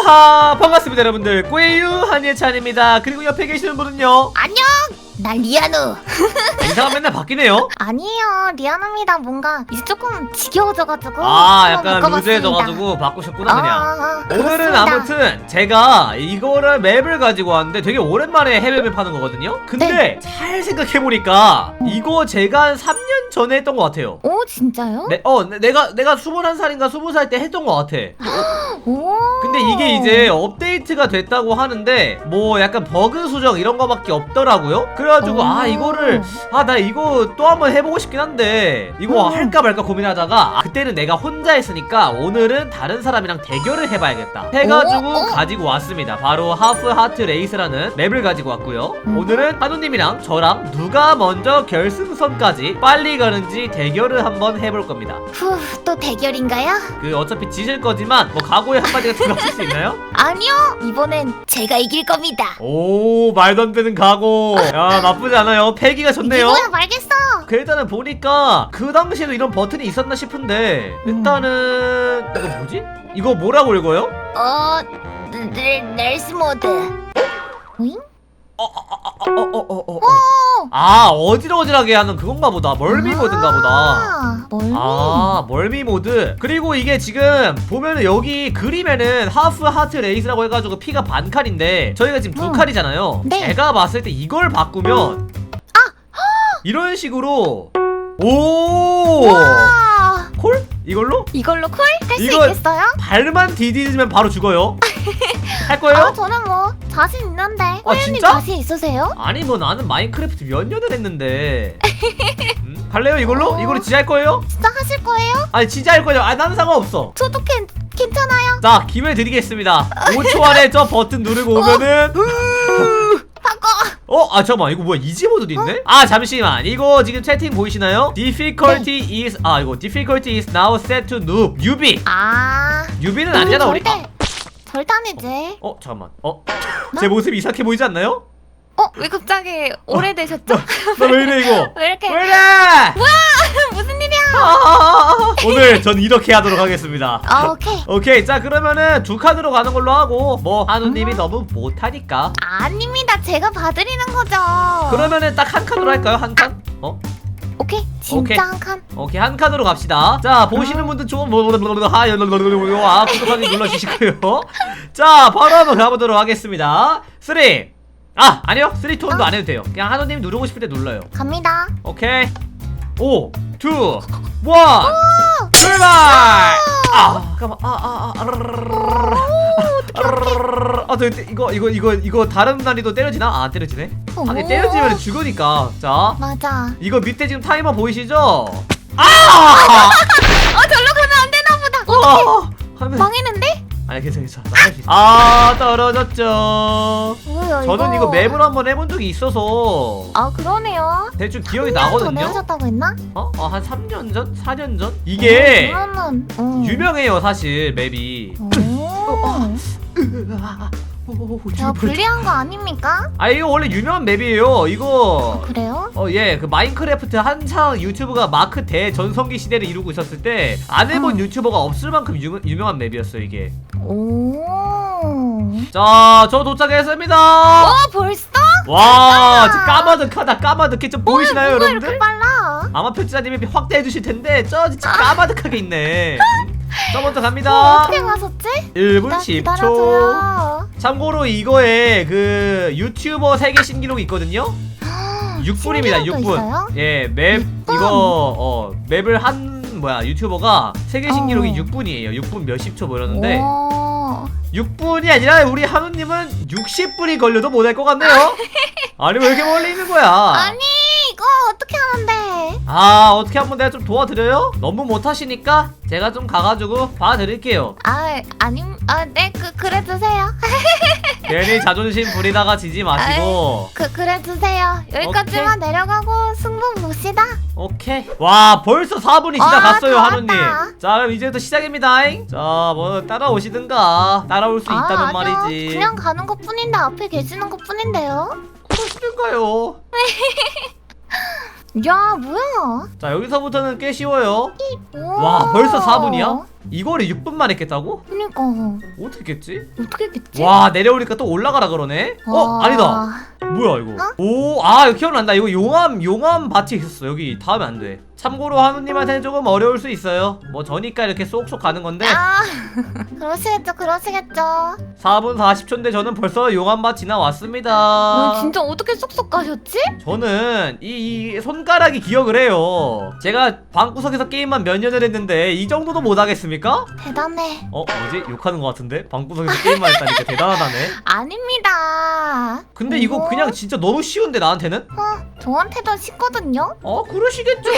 꼬하 반갑습니다 여러분들 꼬에유 한예찬입니다 그리고 옆에 계시는 분은요 안녕! 난 리아누. 인사가 맨날 바뀌네요 아니에요, 리아누입니다. 뭔가 이제 조금 지겨워져가지고. 아 한번 약간. 루즈해져가지고 바꾸셨구나 그냥 아, 아, 오늘은 그렇습니다. 아무튼 제가 이거를 맵을 가지고 왔는데 되게 오랜만에 해외맵 하는 거거든요 근데 네. 잘 생각해보니까 음. 이거 제가 한 3년 전에 했던 것 같아요 오, 진짜요? 네, 어 내- 내가 내가 21살인가 20살 때 했던 것 같아 오. 근데 이게 이제 업데이트가 됐다고 하는데 뭐 약간 버그 수정 이런 거밖에 없더라고요. 그래가지고 아 오. 이거를 아 나 이거 또 한번 해보고 싶긴 한데 이거 음. 할까 말까 고민하다가 아, 그때는 내가 혼자 했으니까 오늘은 다른 사람이랑 대결을 해봐야겠다 해가지고. 가지고 왔습니다. 바로 하프 하트 레이스라는 맵을 가지고 왔고요. 음. 오늘은 한우님이랑 저랑 누가 먼저 결승선까지 빨리 가는지 대결을 한번 해볼 겁니다. 후, 또 대결인가요? 그 어차피 지실 거지만 뭐 각오의 한마디가 들어가 실수 있나요? 아니요, 이번엔 제가 이길 겁니다. 오 말도 안 되는 각오 야 나쁘지 않아요 패기가 좋네요 이거야 말겠어. 그 일단은 보니까 그 당시에도 이런 버튼이 있었나 싶은데 일단은 이거 뭐지? 이거 뭐라고 읽어요? 어, 네, 넬스 모드. 오잉? 어어어어어어 아 어지러지하게 하는 그건가 보다 멀미 모드인가 보다 아, 멀미. 아 멀미 모드 그리고 이게 지금 보면은 여기 그림에는 하프 하트 레이스라고 해가지고 피가 반 칸인데 저희가 지금 두 음. 칸이잖아요 네. 제가 봤을 때 이걸 바꾸면 이런 식으로 오 와, 콜? 이걸로? 이걸로 콜? 할수 이거- 있겠어요? 발만 디디면 바로 죽어요 할 거예요? 아, 저는 뭐 자신 있는데. 호연님 진짜? 자신 있으세요? 아니 뭐 나는 마인크래프트 몇 년을 했는데 음? 갈래요 이걸로? 어. 이걸로 진짜 할 거예요? 진짜 하실 거예요? 아니 진짜 할 거예요 아 나는 상관없어 저도 괜, 괜찮아요. 자 기회 드리겠습니다 5초 안에 저 버튼 누르고 오면은 바꿔. 어? 아 잠깐만 이거 뭐야 이지 모드도 있네? 아 잠시만 이거 지금 채팅 보이시나요? Difficulty 네. is 아 이거 Difficulty is now set to noob 뉴비 아. 뉴비는 아니잖아 우리 절대. 절단이지. 어 잠깐만 어? 제 모습이 이상해 보이지 않나요? 어? 왜 갑자기 오래되셨죠? 나 왜 이래 이거 왜 이렇게 왜 이래 무슨 일이야? 아, 오늘 전 이렇게 하도록 하겠습니다 아 오케이. 오케이 자 그러면은 두 칸으로 가는 걸로 하고 뭐 한우님이 너무 못하니까 아닙니다. 제가 봐드리는 거죠. 그러면은 딱 한 칸으로 할까요 한 칸? 어? 오케이. 진짜 오케이. 한 칸. 오케이 한 칸으로 갑시다. 자 보시는 분들 조금 하아 구독하기 눌러주시고요. 자 바로 한번 가보도록 하겠습니다. 3. 아 아니요 3, 2도 안 해도 돼요. 그냥 한우님 누르고 싶을 때 눌러요. 갑니다. 오케이 5, 2, 1 출발! 아 잠깐만 아 아 아 아, 저 이거 이거 이거 이거 다른 난이도 때려지나? 아, 안 때려지네. 아니 오. 때려지면 죽으니까. 자, 맞아. 이거 밑에 지금 타이머 보이시죠? 아! 어 절로 가면 안 되나 보다. 아! 하면 망했는데? 아니 괜찮아 괜찮아 나갈 수 있어. 아 떨어졌죠. 뭐야 저는 이거 맵을 한번 해본 적이 있어서 아 그러네요. 대충 기억이 전에 나거든요. 하셨다고 했나? 어? 어, 한 3년 전? 4년 전? 이게 어, 그러면은 어. 유명해요 사실 맵이. 오. 제가 불리한 거 아닙니까? 아 이거 원래 유명한 맵이에요. 이거 그래요? 어, 예, 그 마인크래프트 한창 유튜브가 마크 대전성기 시대를 이루고 있었을 때 안 해본 음. 유튜버가 없을 만큼 유, 유명한 맵이었어요, 이게. 오. 자, 저 도착했습니다. 어 벌써? 와, 진짜 까마득하다, 까마득해. 좀 보이시나요, 누가 여러분들? 빨라? 아마 편집자님이 확대해 주실 텐데, 저 진짜 까마득하게 있네. 음. 저 먼저 어, 갑니다. 어떻게 가셨지? 1분 기다- 10초. 기다려줘요. 참고로 이거에 그 유튜버 세계 신기록이 있거든요. 6분입니다. 신기록도 6분. 있어요? 예, 맵 육 분? 이거 어 맵을 한 뭐야 유튜버가 세계 신기록이 어. 6분이에요. 6분 몇십 초 뭐였는데 오. 6분이 아니라 우리 한우님은 60분이 걸려도 못할 것 같네요. 아니 왜 이렇게 멀리 있는 거야? 아니 이거 어떻게 하는데? 아 어떻게 한번 내가 좀 도와드려요? 너무 못하시니까 제가 좀 가가지고 봐드릴게요. 아 아님 아네그 그래 주세요. 괜히 자존심 부리다가 지지 마시고. 그 그래 주세요. 여기까지만 내려가고 승부 봅시다. 오케이. 와, 벌써 4분이 와, 지나갔어요, 다 한우님. 왔다. 자, 그럼 이제부터 시작입니다. 자, 뭐 따라오시든가. 따라올 수 있다면 아, 아니요. 말이지. 그냥 가는 것 뿐인데 앞에 계시는 것 뿐인데요. 그러시든가요. 야 뭐야? 자 여기서부터는 꽤 쉬워요. 와 벌써 4분이야? 이거를 6분 만에 깼다고? 그니까 어떻게 깼지? 어떻게 했겠지? 와 내려오니까 또 올라가라 그러네? 어? 와. 아니다 뭐야 이거 어? 오, 아 이거 기억난다 이거 용암 용암 밭이 있었어 여기 닿으면 안돼 참고로 한우님한테는 조금 어려울 수 있어요 뭐 저니까 이렇게 쏙쏙 가는 건데 아 그러시겠죠 그러시겠죠. 4분 40초인데 저는 벌써 용암 밭 지나왔습니다 어, 진짜 어떻게 쏙쏙 가셨지? 저는 이, 이 손가락이 기억을 해요 제가 방구석에서 게임만 몇 년을 했는데 이 정도도 못하겠습니까? 대단해. 어 뭐지? 욕하는 것 같은데? 방구석에서 게임만 했다니까 대단하다네 아닙니다. 근데 이거 어? 그냥 진짜 너무 쉬운데 나한테는? 어 저한테도 쉽거든요. 어 그러시겠죠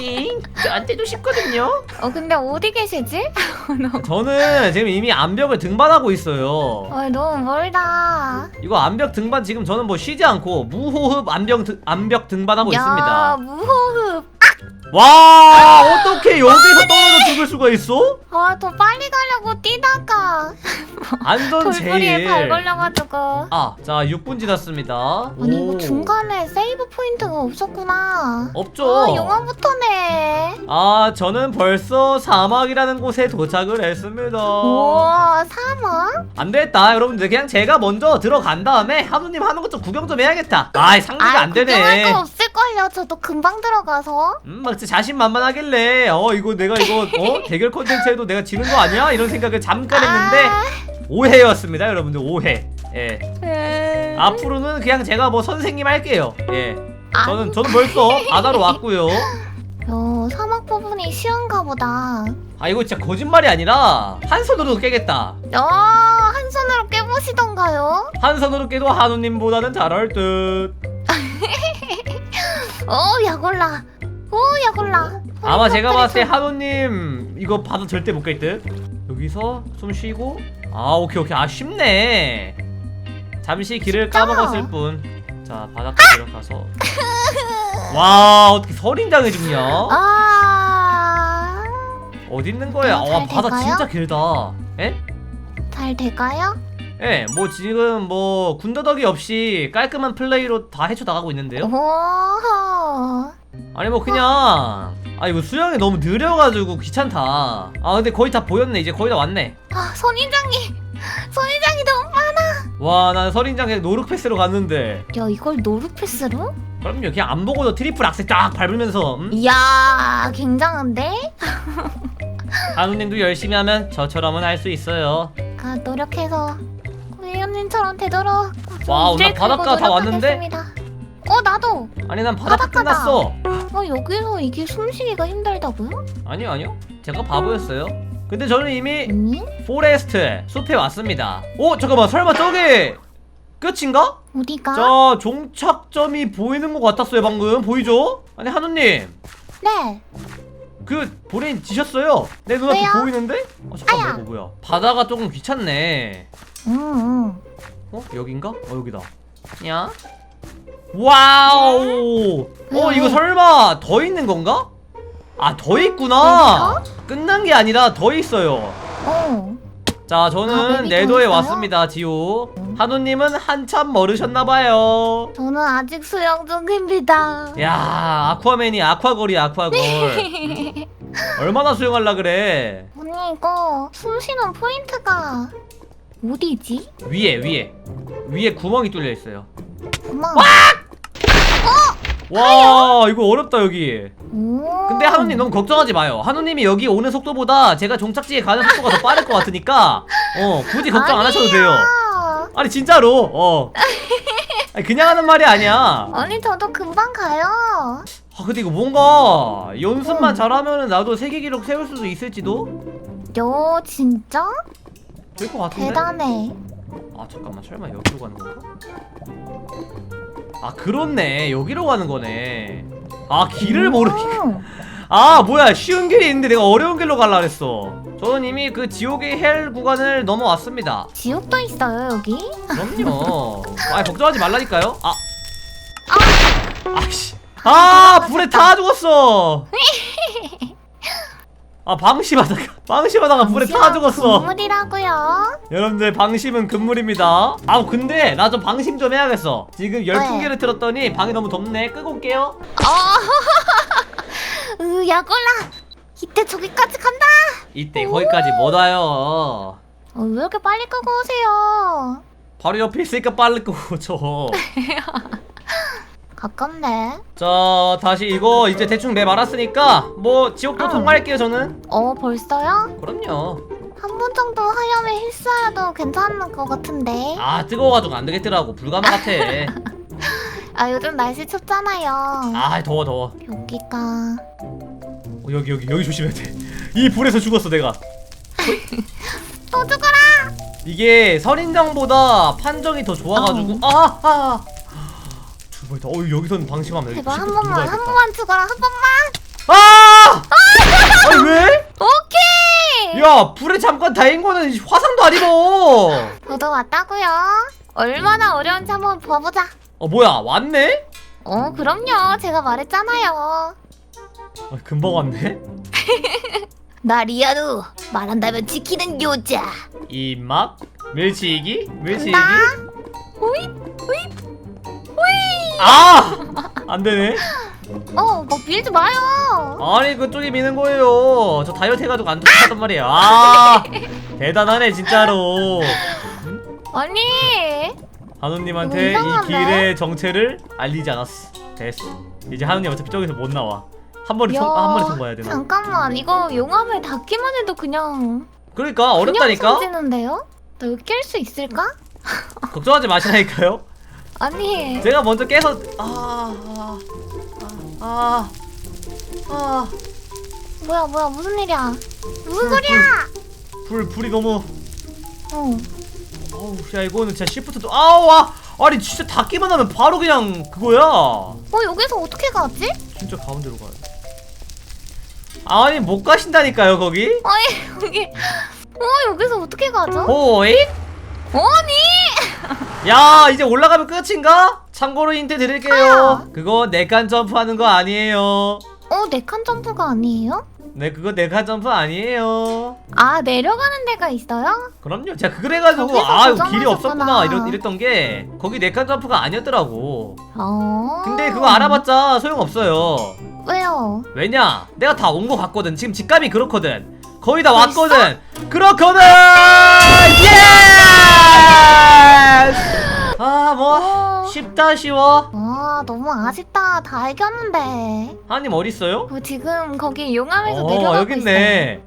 잉, 저한테도 쉽거든요 어 근데 어디 계시지? 저는 지금 이미 암벽을 등반하고 있어요 어 너무 멀다. 이거 암벽 등반 지금 저는 뭐 쉬지 않고 무호흡 암벽, 등, 암벽 등반하고 야 있습니다 무호흡. 와 어떻게 여기서 떨어져 죽을 수가 있어? 아 더 빨리 가려고 뛰다가 안전 돌부리에 발 제일 걸려가지고. 아, 자 6분 지났습니다 아니 오. 이거 중간에 세이브 포인트가 없었구나. 없죠 아 영화부터네. 아 저는 벌써 사막이라는 곳에 도착을 했습니다 우와 사막? 안됐다 여러분들 그냥 제가 먼저 들어간 다음에 한우님 하는 것 좀 구경 좀 해야겠다 아이 상대가 안 구경할 되네 거 없을걸요. 저도 금방 들어가서. 음, 막 진짜 자신만만하길래 어 이거 내가 이거 어? 대결 콘텐츠에도 내가 지는 거 아니야? 이런 생각을 잠깐 했는데 오해였습니다 여러분들. 오해. 예. 음... 앞으로는 그냥 제가 뭐 선생님 할게요. 예. 아, 저는 저는 벌써 바다로 왔고요. 요 사막 부분이 쉬운가 보다. 아 이거 진짜 거짓말이 아니라 한 손으로 깨겠다. 어, 한 손으로 깨보시던가요? 한 손으로 깨도 한우님보다는 잘할 듯. 어, 야골라. 오, 야골라. 아마 제가 봤을 때 한우님 이거 바다 절대 못깰 듯. 여기서 숨 쉬고 아 오케이 오케이 아 쉽네. 잠시 길을 진짜? 까먹었을 뿐. 자 바닷가 들어가서 와 어떻게 설인장을 죽냐? 아, 어디 있는 거야? 어, 와잘 바다 될까요? 진짜 길다. 에? 잘 될까요? 예, 뭐 지금 뭐 군더더기 없이 깔끔한 플레이로 다 헤쳐 나가고 있는데요. 오, 아니 뭐 그냥 아 이거 수영이 너무 느려가지고 귀찮다. 아 근데 거의 다 보였네. 이제 거의 다 왔네. 아, 선인장이, 선인장이 너무 많아. 와, 난 설인장 그냥 노룩 패스로 갔는데. 야, 이걸 노루패스로? 그럼요, 그냥 안 보고도 트리플 악셀 쫙 밟으면서. 음? 이야, 굉장한데? 한우님도 열심히 하면 저처럼은 할 수 있어요. 아, 노력해서 고혜연님처럼 되도록 일을 나 바닷가 다 왔는데? 노력하겠습니다. 어, 나도. 아니 난 바닷가 바닷가다. 끝났어. 어, 여기서 이게 숨쉬기가 힘들다고요? 아니요, 아니요. 제가 바보였어요. 근데 저는 이미 언니? 포레스트 숲에 왔습니다. 오, 잠깐만, 설마 저게 끝인가? 어디가? 자, 종착점이 보이는 것 같았어요, 방금. 보이죠? 아니, 한우님. 네. 그 볼에 지셨어요. 내 눈앞에 왜요? 보이는데? 어 잠깐만 아야. 이거 뭐야? 바다가 조금 귀찮네. 응, 응. 어 여긴가? 어 여기다. 야. 와우. 어 왜, 이거 왜? 설마 더 있는 건가? 아 더 있구나. 끝난 게 아니라 더 있어요. 어. 자 아, 저는 맵이 내도에 더 있어요? 왔습니다 지호. 한우님은 한참 멀으셨나봐요. 저는 아직 수영 중입니다. 야 아쿠아맨이 아쿠아걸이 아쿠아걸. 얼마나 수영할라 그래? 언니 이거 숨 쉬는 포인트가 어디지? 위에 위에 위에 구멍이 뚫려 있어요. 엄마. 와 이거 어렵다 여기. 오. 근데 한우님 너무 걱정하지 마요. 한우님이 여기 오는 속도보다 제가 종착지에 가는 속도가 더 빠를 것 같으니까 어 굳이 걱정 안 하셔도 돼요. 아니 진짜로 어. 아니, 그냥 하는 말이 아니야. 언니 저도 금방 가요. 아 근데 이거 뭔가 연습만 응. 잘하면 나도 세계 기록 세울 수도 있을지도 요 진짜 될 것 같은데. 대단해. 아 잠깐만 설마 여기로 가는 건가? 아 그렇네 여기로 가는 거네. 아 길을 모르게. 오. 아 뭐야 쉬운 길이 있는데 내가 어려운 길로 갈라 그랬어 저는 이미 그 지옥의 헬 구간을 넘어왔습니다 지옥도 있어요 여기? 그럼요 아 걱정하지 말라니까요 아 아씨 아 불에 다 죽었어 아 방심하다가 방심하다가 불에 타 죽었어 건물이라고요. 여러분들 방심은 금물입니다 아 근데 나 좀 방심 좀 해야겠어 지금 열풍기를 틀었더니 방이 너무 덥네 끄고 올게요 어. 으, 야골라. 이때 저기까지 간다. 이때 거기까지 못 와요 어, 왜 이렇게 빨리 끄고 오세요? 바로 옆에 있으니까 빨리 끄고 줘 가깝네. 자 다시 이거 이제 대충 맵 알았으니까 뭐 지옥도 응. 통과할게요 저는 어, 벌써요? 그럼요 한 번 정도 하염에 힐스여도 괜찮은 것 같은데. 아 뜨거워가지고 안 되겠더라고 불가능 같아 아, 요즘 날씨 춥잖아요. 아 더워 더워 여기가. 어, 여기 여기 여기 조심해야 돼이 불에서 죽었어 내가 또 죽어라! 이게 선인장보다 판정이 더 좋아가지고 어. 아아 두번다 어 여기서는 방심하면 제발 한 번만, 한. 번만 죽어라, 한 번만! 아! 아니 왜? 오케이! 야 불에 잠깐 다인 거는 화상도 아니고 저도 왔다고요. 얼마나 어려운지 한번 봐보자. 어 뭐야 왔네? 어, 그럼요. 제가 말했잖아요. 아, 금방 왔네 나 리아루 말한다면 지키는 여자. 이막 밀치기 밀치기 간다. 아! 안 되네 어, 뭐 밀지 마요. 아니 그쪽이 미는 거예요 저 다이어트 해가지고 안 좋다단 말이에요 아 대단하네 진짜로 아니. 한우님한테 이거 이 이상한데? 길의 정체를 알리지 않았어 됐어 이제 한우님 어차피 저기서 못 나와 한 번에 야, 통, 한 번에 통과해야 되나 잠깐만, 이거 용암을 닿기만 해도 그냥 그러니까 어렵다니까 그냥 쏟지는데요? 나 이거 깰 수 있을까? 걱정하지 마시라니까요 아니. 제가 먼저 깨서 아아아 아 아, 아, 뭐야, 뭐야, 무슨 일이야? 무슨 불, 소리야? 불 불이 너무 어. 어우 야 이거는 진짜 시프트도 아우 와 아니 진짜 닿기만 하면 바로 그냥 그거야 어, 여기서 어떻게 가지? 진짜 가운데로 가요 아니 못 가신다니까요 거기 아니, 여기. 어, 여기서 어떻게 가죠? 호잇 아니! 야 이제 올라가면 끝인가? 참고로 힌트 드릴게요 아. 그거 네칸 점프하는 거 아니에요 어, 네칸 점프가 아니에요? 네 그거 네칸 점프 아니에요 아, 내려가는 데가 있어요? 그럼요 제가 그래가지고 거기서 아 이거 길이 고정하셨구나. 없었구나 이랬, 이랬던 게 거기 네칸 점프가 아니었더라고 어. 근데 그거 알아봤자 소용없어요 왜요? 왜냐 내가 다 온 거 같거든 지금 직감이 그렇거든 거의 다? 왔거든 그렇거든 예스 아뭐 어. 쉽다 쉬워 아, 너무 아쉽다. 다 이겼는데. 하님 어딨어요? 어, 지금 거기 용암에서 어 내려가고 있어요. 있네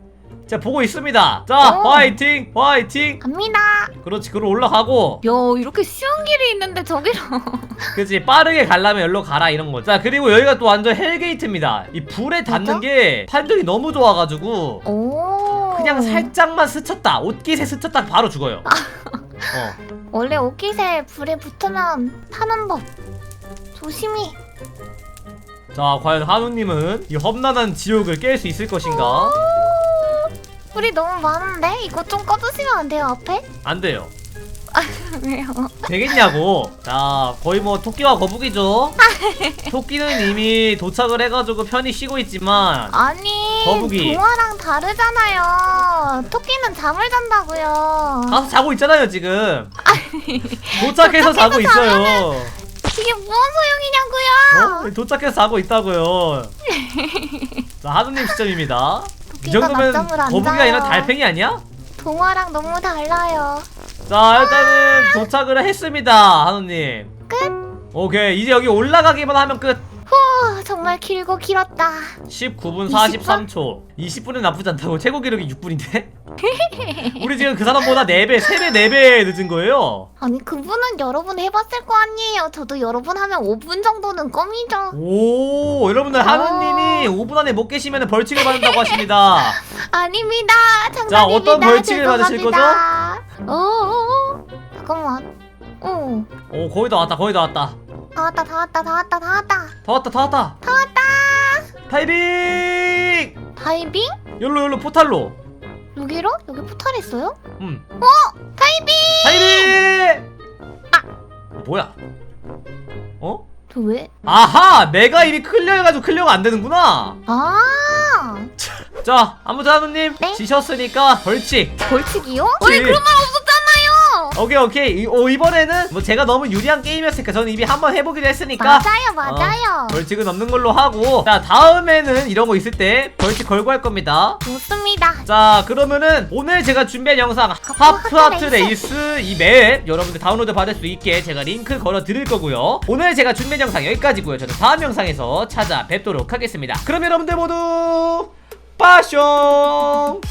자 보고 있습니다 자 어. 화이팅 화이팅 갑니다. 그렇지 그로 올라가고 야, 이렇게 쉬운 길이 있는데 저기로. 그치 빠르게 가려면 여기로 가라 이런 거자 그리고 여기가 또 완전 헬게이트입니다 이 불에 닿는 맞아? 게 판정이 너무 좋아가지고 오. 그냥 살짝만 스쳤다 옷깃에 스쳤다 바로 죽어요 어 원래 옷깃에 불에 붙으면 타는 법. 조심히. 자 과연 한우님은 이 험난한 지옥을 깰 수 있을 것인가 불이 너무 많은데 이거 좀 꺼주시면 안 돼요 앞에? 안 돼요 왜요? 되겠냐고 자 거의 뭐 토끼와 거북이죠 토끼는 이미 도착을 해가지고 편히 쉬고 있지만 아니 거북이. 동화랑 다르잖아요. 토끼는 잠을 잔다고요. 가서 자고 있잖아요 지금 도착해서 자고 있어요 이게 무슨 소용이냐고요? 어? 도착해서 자고 있다고요 자 한우님 시점입니다 이 정도면 낮잠을 안 거북이가 자요. 아니라 달팽이 아니야? 동화랑 너무 달라요. 자 일단은 도착을 했습니다 한우님 끝. 오케이 이제 여기 올라가기만 하면 끝 후 정말 길고 길었다. 19분 20분? 43초 20분은 나쁘지 않다고 최고 기록이 6분인데? 우리 지금 그 사람보다 4배 3배 4배 늦은 거예요 아니 그분은 여러 번 해봤을 거 아니에요. 저도 여러 번 하면 5분 정도는 껌이죠. 오 여러분들 한우님이 5분 안에 못 계시면 벌칙을 받는다고 하십니다 아닙니다. 장난입니다. 자, 어떤 벌칙을 받으실 죄송합니다. 어어어. 잠깐만. 오. 오 거의 다 왔다 거의 다 왔다 다 왔다 다 왔다 다 왔다 다 왔다 다 왔다 다 왔다 다 왔다. 타이빙 다이빙? 열로 열로 포탈로 여기로? 여기 포탈 있어요? 음 어? 다이빙! 타이빙 어, 뭐야 어? 저 왜? 아하 내가 이미 클리어 해가지고 클리어가 안 되는구나 아. 자 아무튼 하누님 네? 지셨으니까 벌칙 벌칙이요? 왜 그런 말 없었잖아요. 오케이 오케이. 이, 어, 이번에는 뭐 제가 너무 유리한 게임이었으니까 저는 이미 한번 해보기로 했으니까. 맞아요, 맞아요. 어, 벌칙은 없는 걸로 하고. 자 다음에는 이런 거 있을 때 벌칙 걸고 할 겁니다. 좋습니다. 자 그러면은 오늘 제가 준비한 영상 하프 하트 레이스 이 맵 여러분들 다운로드 받을 수 있게 제가 링크 걸어 드릴 거고요. 오늘 제가 준비한 영상 여기까지고요. 저는 다음 영상에서 찾아뵙도록 하겠습니다. 그럼 여러분들 모두 빠숑